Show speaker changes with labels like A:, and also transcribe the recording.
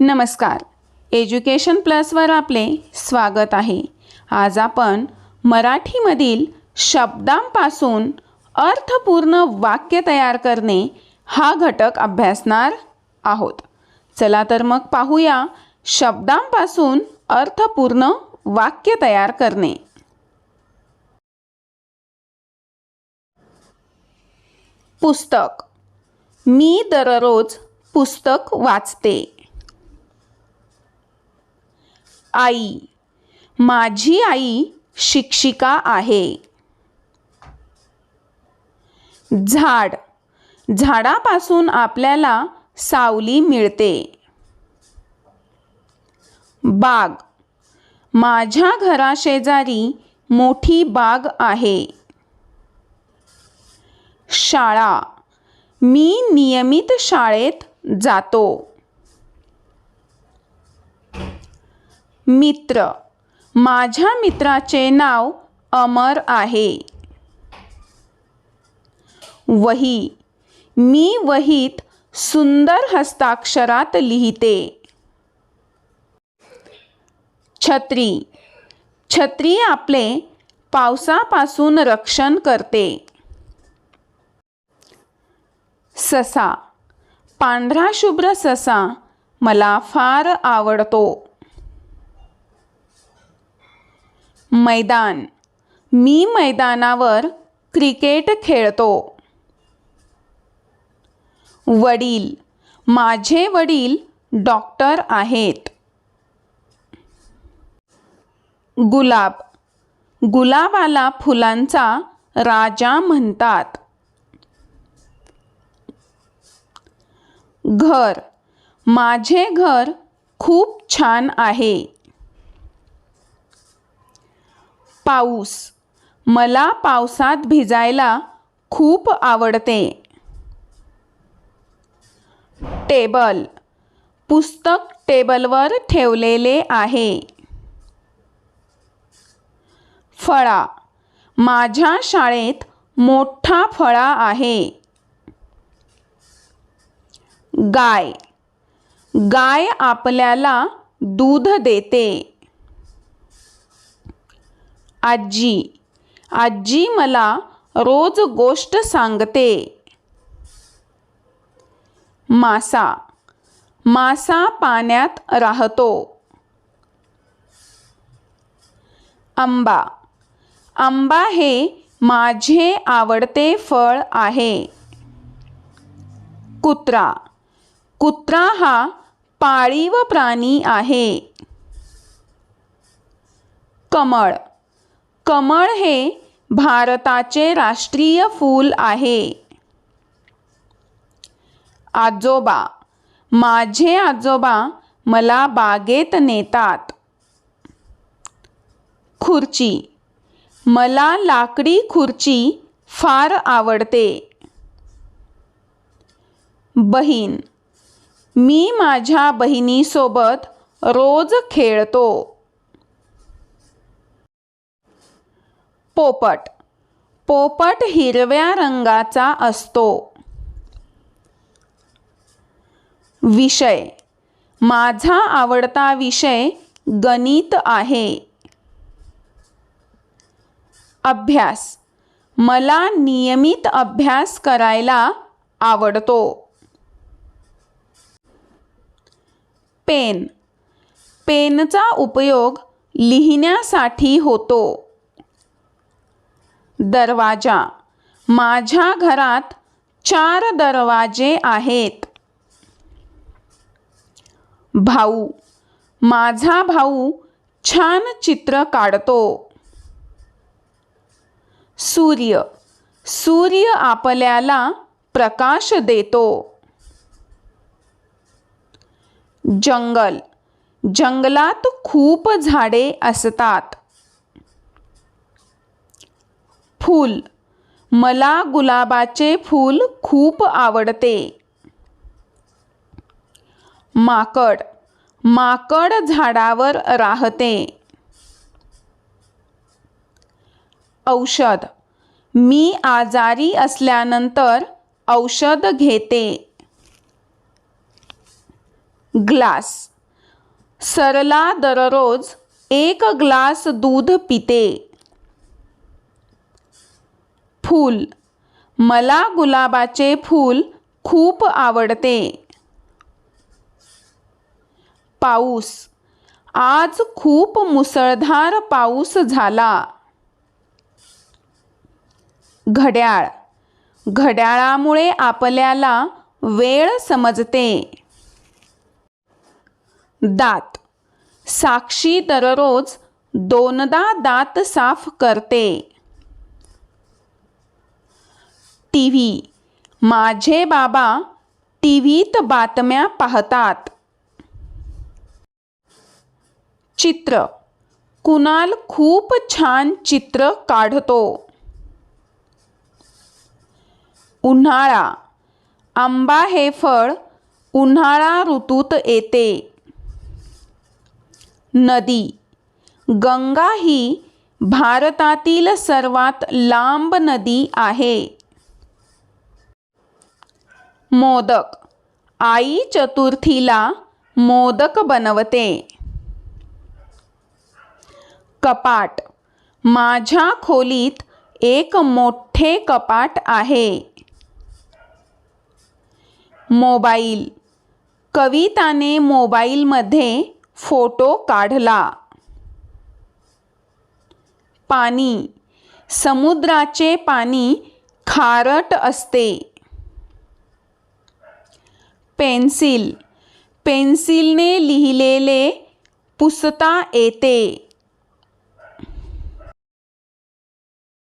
A: नमस्कार. एज्युकेशन प्लसवर आपले स्वागत आहे. आज आपण मराठीमधील शब्दांपासून अर्थपूर्ण वाक्य तयार करणे हा घटक अभ्यासणार आहोत. चला तर मग पाहूया शब्दांपासून अर्थपूर्ण वाक्य तयार करणे. पुस्तक. मी दररोज पुस्तक वाचते. आई. माझी आई शिक्षिका आहे. झाड. झाडापासून आपल्याला सावली मिळते. बाग. माझ्या घराशेजारी मोठी बाग आहे. शाळा. मी नियमित शाळेत जातो. मित्र. माझ्या मित्राचे नाव अमर आहे. वही. मी वहीत सुंदर हस्ताक्षरात लिहिते. छत्री. छत्री आपले पावसापासून रक्षण करते. ससा. पांढरा शुभ्र ससा मला फार आवडतो. मैदान. मी मैदानावर क्रिकेट खेळतो. वडील. माझे वडील डॉक्टर आहेत. गुलाब. गुलाबाला फुलांचा राजा म्हणतात. घर. माझे घर खूप छान आहे. पाऊस. मला पावसात भिजायला खूप आवडते. टेबल. पुस्तक टेबलवर ठेवलेले आहे. फळा. माझ्या शाळेत मोठा फळा आहे. गाय. गाय आपल्याला दूध देते. आजी आजी मला रोज गोष्ट सांगते. मासा मासा पाण्यात राहतो. आंबा आंबा हे माझे आवडते फळ आहे. कुत्रा कुत्रा हा पाळीव प्राणी आहे. कमळ कमळ हे भारताचे राष्ट्रीय फूल आहे. आजोबा माझे आजोबा मला बागेत नेतात. खुर्ची मला लाकडी खुर्ची फार आवडते. बहीण मी माझ्या बहिणीसोबत रोज खेळतो. पोपट. पोपट हिरव्या रंगाचा असतो. विषय. माझा आवडता विषय गणित आहे. अभ्यास. मला नियमित अभ्यास करायला आवडतो. पेन. पेनचा उपयोग लिहिण्यासाठी होतो. दरवाजा. माझ्या घरात चार दरवाजे आहेत. भाऊ. माझा भाऊ छान चित्र काढतो. सूर्य. सूर्य आपल्याला प्रकाश देतो. जंगल. जंगलात खूप झाडे असतात. फूल. मला गुलाबाचे फूल खूप आवडते. माकड. माकड झाडावर राहते. औषध. मी आजारी असल्यानंतर औषध घेते. ग्लास. सरला दररोज एक ग्लास दूध पिते. फूल. मला गुलाबाचे फूल खूप आवडते. पाऊस. आज खूप मुसळधार पाऊस झाला. घड्याळ. घड्याळामुळे आपल्याला वेळ समजते. दात. साक्षी दररोज दोनदा दात साफ करते. टी व्ही माझे बाबा टी व्हीत बातम्या पाहतात. चित्र. कुणाल खूप छान चित्र काढतो. उन्हाळा. आंबा हे फळ उन्हाळा ऋतूत येते. नदी. गंगा ही भारतातील सर्वात लांब नदी आहे. मोदक. आई चतुर्थीला मोदक बनवते. कपाट. माझ्या खोलीत एक मोठे कपाट आहे. मोबाईल. कविताने मोबाईलमध्ये फोटो काढला. पाणी. समुद्राचे पाणी खारट असते. पेन्सिल. पेन्सिलने लिहिलेले पुसता येते.